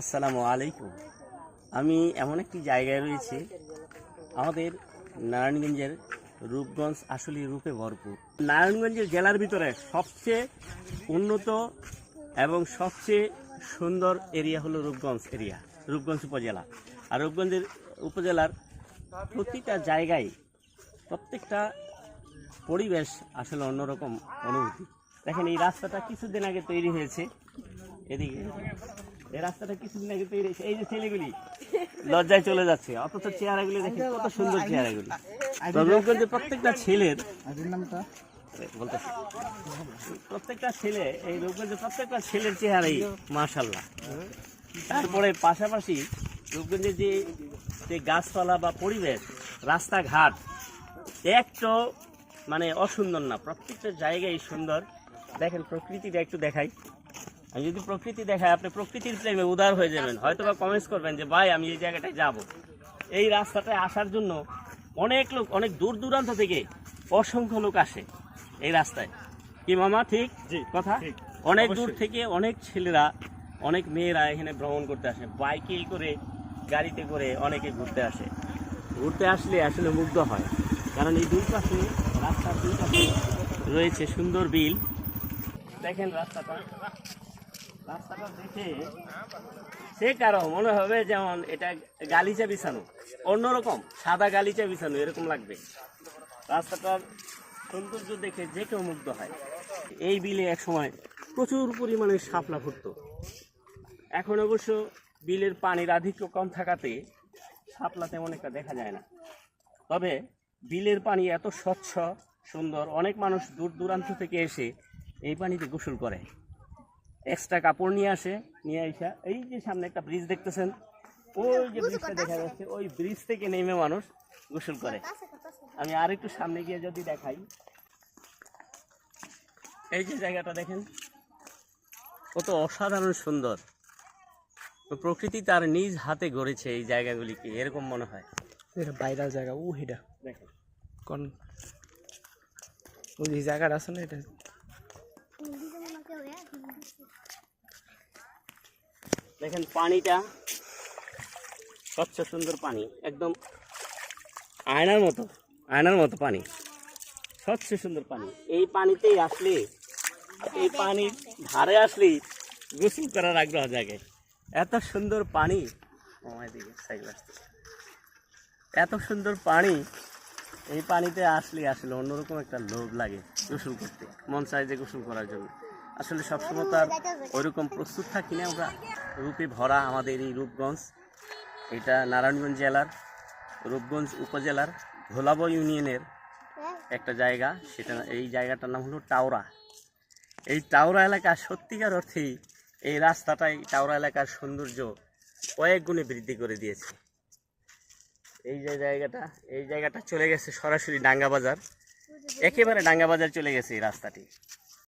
আসসালামু আলাইকুম। আমি এমন একটি জায়গায় রয়েছি, আমাদের নারায়ণগঞ্জের রূপগঞ্জ আসলে রূপে ভরপুর। নারায়ণগঞ্জের জেলার ভিতরে সবচেয়ে উন্নত এবং সবচেয়ে সুন্দর এরিয়া হলো রূপগঞ্জ এরিয়া, রূপগঞ্জ উপজেলা। আর রূপগঞ্জের উপজেলার প্রতিটা জায়গায় প্রত্যেকটা পরিবেশ আসলে অন্যরকম অনুভূতি। দেখেন, এই রাস্তাটা কিছুদিন আগে তৈরি হয়েছে। এদিকে এই রাস্তাটা কিছুদিন আগে তৈরি এই যে ছেলেগুলি লজ্জায় চলে যাচ্ছে। অথচ চেহারাগুলি দেখেন কত সুন্দর চেহারাগুলি। রূপগঞ্জের প্রত্যেকটা ছেলের বলতেছি। প্রত্যেকটা ছেলে এই রূপগঞ্জের প্রত্যেকটা ছেলের চেহারাই মাশাল্লাহ তারপরে পাশাপাশি রূপগঞ্জের যে যে গাছপালা বা পরিবেশ রাস্তাঘাট একটু মানে অসুন্দর না। প্রত্যেকটা জায়গায় সুন্দর। দেখেন প্রকৃতিটা একটু দেখাই। আমি যদি প্রকৃতি দেখাই আপনি প্রকৃতির প্রেমে উদার হয়ে যাবেন। হয়তো বা কমেন্টস করবেন যে ভাই আমি এই জায়গাটায় যাব। এই রাস্তাটায় আসার জন্য অনেক লোক অনেক দূর দূরান্ত থেকে অসংখ্য লোক আসে এই রাস্তায়। কি মামা ঠিক? কথা? অনেক দূর থেকে অনেক ছেলেরা অনেক মেয়েরা এখানে ভ্রমণ করতে আসে। বাইকে করে গাড়িতে করে অনেকে ঘুরতে আসে। ঘুরতে আসলে আসলে মুগ্ধ হয়। কারণ এই দুই পাশে রাস্তার দুই পাশে রয়েছে সুন্দর বিল। দেখেন রাস্তাটা। দেখে সে কারও মনে হবে যেমন এটা গালিচা বিছানো, অন্যরকম সাদা গালিচা বিছানো, এরকম লাগবে। রাস্তাটার সৌন্দর্য দেখে যে কেউ মুগ্ধ হয়। এই বিলে এক সময় প্রচুর পরিমাণে শাপলা ফুটতো। এখন অবশ্য বিলের পানির আধিক্য কম থাকাতে শাপলা তেমন একটা দেখা যায় না। তবে বিলের পানি এত স্বচ্ছ, সুন্দর, অনেক মানুষ দূর দূরান্ত থেকে এসে এই পানিতে গোসল করে। এক্সট্রা কাপড় নিয়ে আসে নিয়ে এসে এই যে সামনে একটা ব্রিজ দেখতেছেন ওই যে ব্রিজটা দেখা যাচ্ছে ওই ব্রিজ থেকে নেমে মানুষ গোসল করে। আমি আর একটু সামনে গিয়ে যদি দেখাই। এই যে জায়গাটা দেখেন কত অসাধারণ সুন্দর। তো প্রকৃতি তার নিজ হাতে গড়েছে এই জায়গাগুলিকে এরকম মনে হয়। এটা বাইরের জায়গা ও এটা। দেখেন। কোন ওই যে জায়গাটা আছে না এটা দেখেন পানিটা স্বচ্ছ সুন্দর পানি, একদম আয়নার মতো আয়নার মতো পানি স্বচ্ছ সুন্দর পানি। এই পানিতেই আসলে, এই পানি ধারে আসলেই গোসল করার আগ্রহ জাগে। এত সুন্দর পানি। এত সুন্দর পানি, এই পানিতে আসলে আসলে অন্যরকম একটা লোভ লাগে গোসল করতে, মন চায় যে গোসল করার জন্য। আসলে সবসময় তো আর ওইরকম প্রস্তুত থাকি না আমরা। রূপে ভরা আমাদের এই রূপগঞ্জ। এটা নারায়ণগঞ্জ জেলার, রূপগঞ্জ উপজেলার ভোলাব ইউনিয়নের একটা জায়গা। সেটা এই জায়গাটার নাম হলো টাওরা। এই টাওরা এলাকা সত্যিকার অর্থেই এই রাস্তাটাই টাওরা এলাকার সৌন্দর্য কয়েক গুণে বৃদ্ধি করে দিয়েছে। এই যে জায়গাটা, এই জায়গাটা চলে গেছে সরাসরি ডাঙ্গা বাজার। একেবারে ডাঙ্গা বাজার চলে গেছে এই রাস্তাটি।